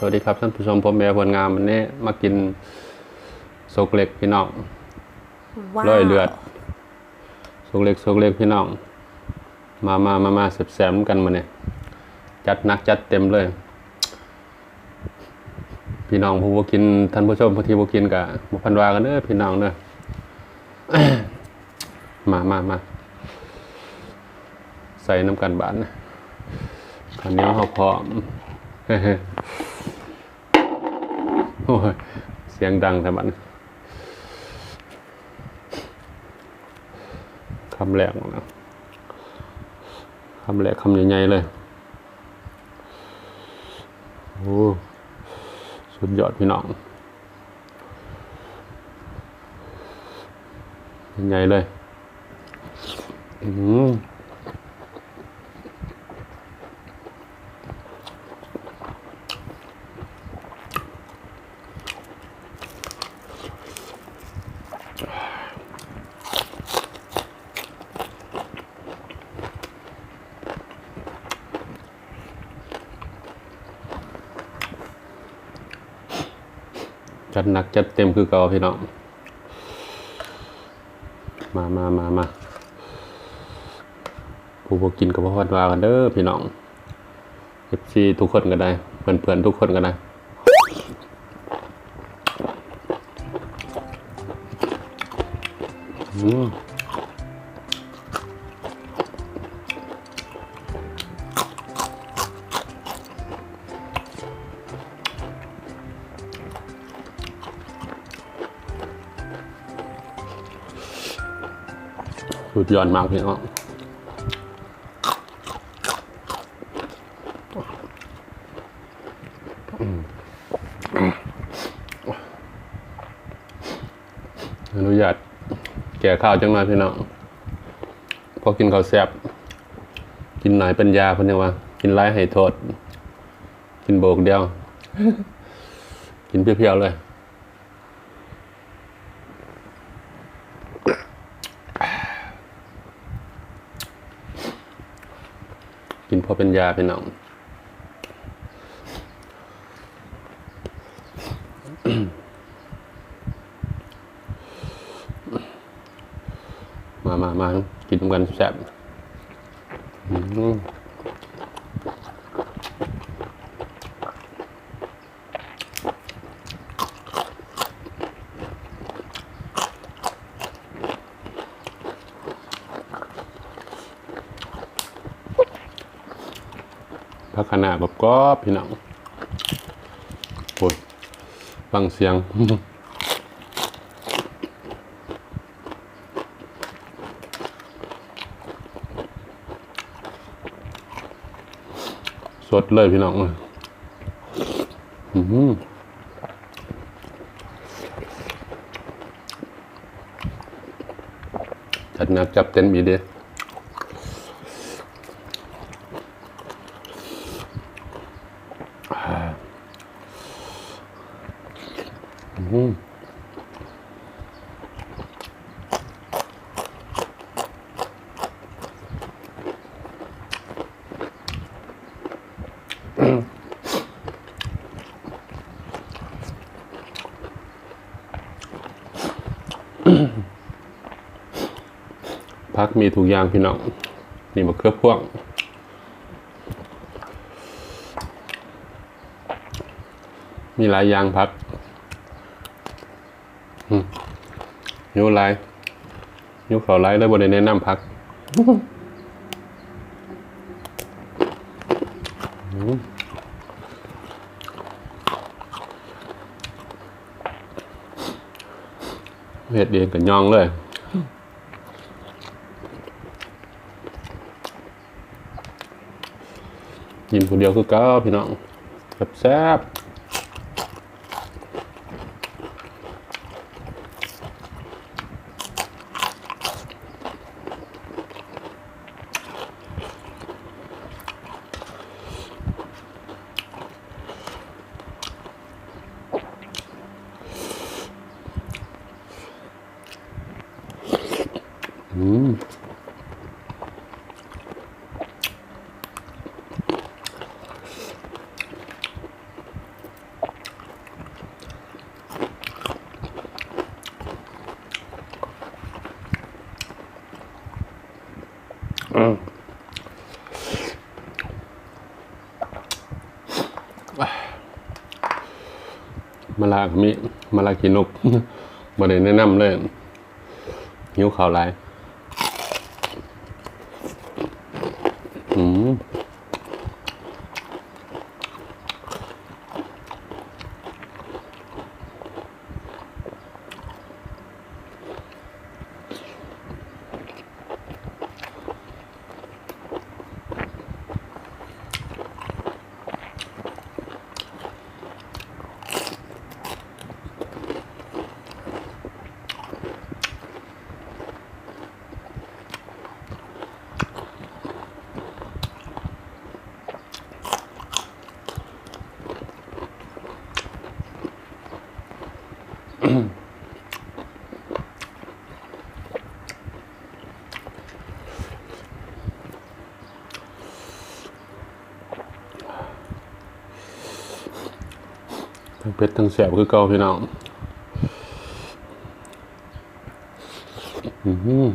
ครับสวัสดีครับท่านผู้ชมผมแม่ผลงามวันนี้มากินโซกเล็กพี่น้องว้าวร้อยเลือดโซกเล็กโซกเล็กพี่น้อง มามามามาแสบๆกันมาเนี่ยจัดหนักจัดเต็มเลย พี่น้องผู้บ่กินท่านผู้ชมผู้ที่บ่กินกะบ่พันวากันเด้อพี่น้องเด้อมามามาใส่น้ำกันบาทนะข้าวเหนียวเฮาพร้อมโอ้ย เสียงดังแต่มันคำแรกนะคำแรกคำใหญ่ๆเลย โอ้สุดยอดพี่น้องใหญ่เลย อืม จัดหนักจัดเต็มคือเก่าพี่น้องมามามามาผู้บกินกับพ่อพันวากันเด้อพี่น้องเอฟซีทุกคนก็ได้เพื่อนเพื่อนทุกคนก็ได้อืม สุดยอดมากพี่น้องอนุญาตแก่ข้าวจังมาพี่น้องพอกินข้าวแซ่บกินหน่อยเป็นยาเพิ่นยังว่า กินไรให้โทษ กินโบกเดียว กินเพียวๆเลย พอเป็นยาเป็น้อง มามามากินกันแซ่บอืมพัก ขนาดแบบกรอบพี่น้องโอ้ยฟังเสียง สดเลยพี่น้องเลยอื้อหือจัดหนักจับเต็มอีเดียอื้อหือ พักมีทุกอย่างพี่น้อง นี่มะเขือพวงมีหลายอย่างพักอืม นิ้วลยนิ้วเขาลายเลยบนในแนะนำพักอืมเห็ดเองกับย่องเลยกินคนเดียวคือเก้าพี่น้องแซ่บ ลากมิมาลากินุกบ่ได้แนะนำเลยหิวข่าวไลายอืม เผ็ดทั้งแสบคือเก่าพี่น้อง อืม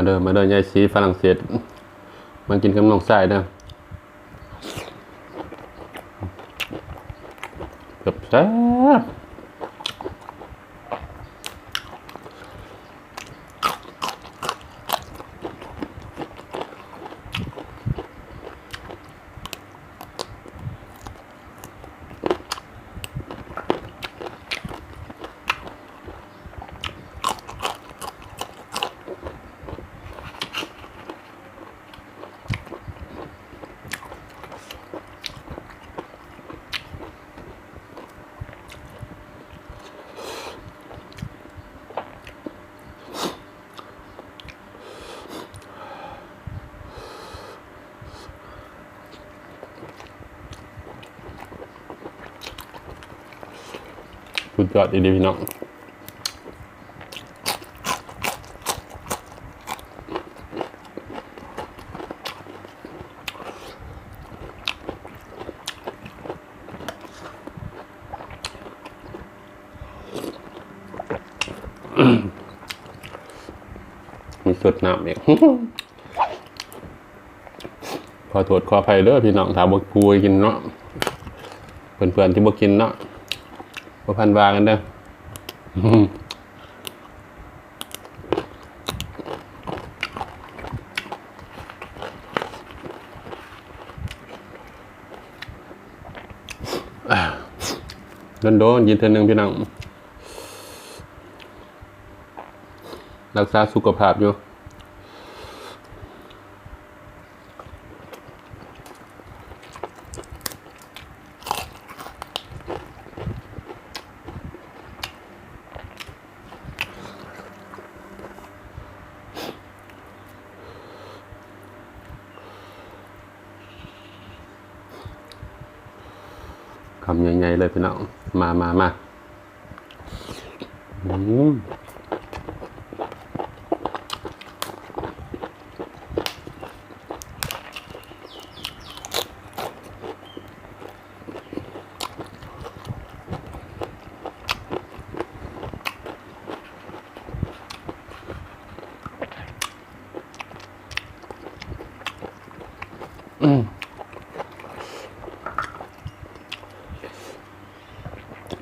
มาเดินมาเดินยายสีฝรั่งเศส มากินกับน้องทรายเด้อกับแซ่บ สุดยอดดีๆพี่น้องมีสุดน้ำอีกขอโทษขออภัยเด้อพี่น้องถามว่ากูกินเนาะเพื่อนๆที่บ่กินเนาะ บ่พันวากันเด้อโดนโดนยินเทือหนึ่งพี่น้อง รักษาสุขภาพอยู่ คำใหญ่ๆเลยพี่น้องมามามาอืม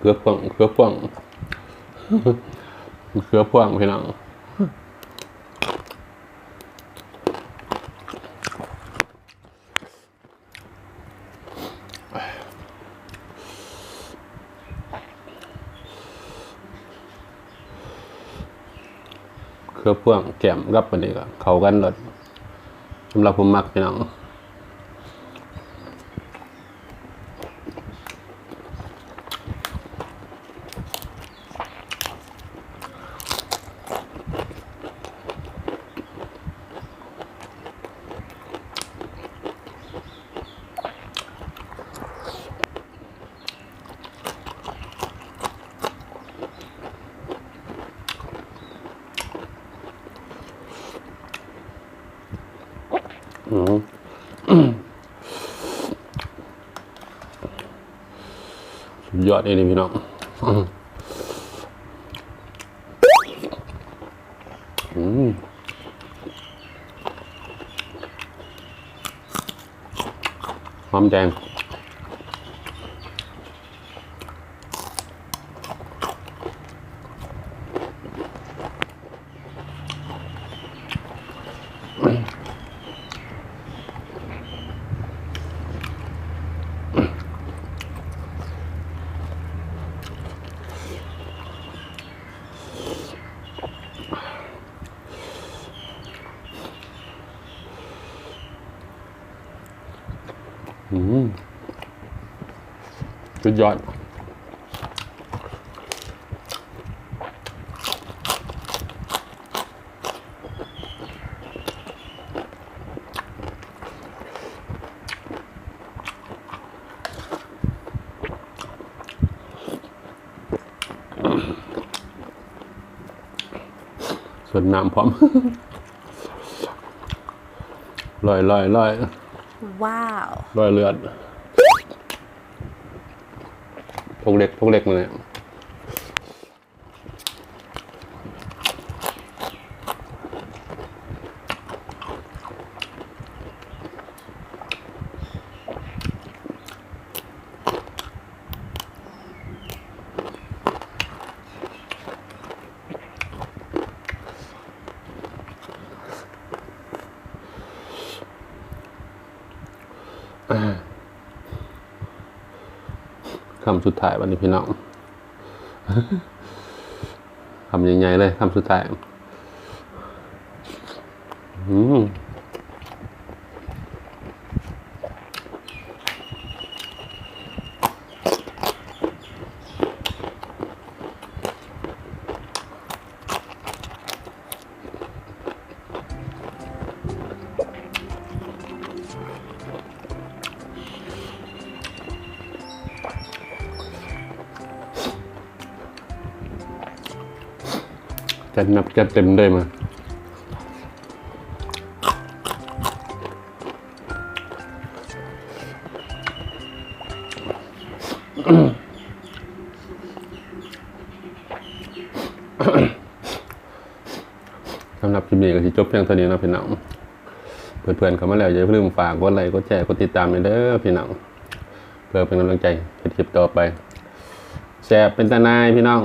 เขือพ่วงเขือพ่วงเขือพ่วงพี่น้องเครือพ่วงแก้มกับอันนี้ก็เข้ากันเลยสำหรับผมมักพี่น้อง ยอ ดนี่พี่น้องอืมหอมแดง สุดยอดส่วนน้ำพร้อมลอยลอยลอย ว้าวรอยเลือดพวกเล็กพวกเล็กมาเนี่ยำสุดท้ายวันนี้พี่น้องคำใหญ่ๆเลยคำสุดท้าย อืม จัดนับจัดเต็มได้มาสำหรับคลิปนี้ก็สิจบเพียงเท่านี้นะพี่น้องเพื่อนๆเข้ามาแล้วอย่าลืมฝากกดไลค์กดแชร์กดติดตามให้เด้อพี่น้องเพื่อเป็นกำลังใจให้คลิปต่อไปแชร์เป็นตานายพี่น้อง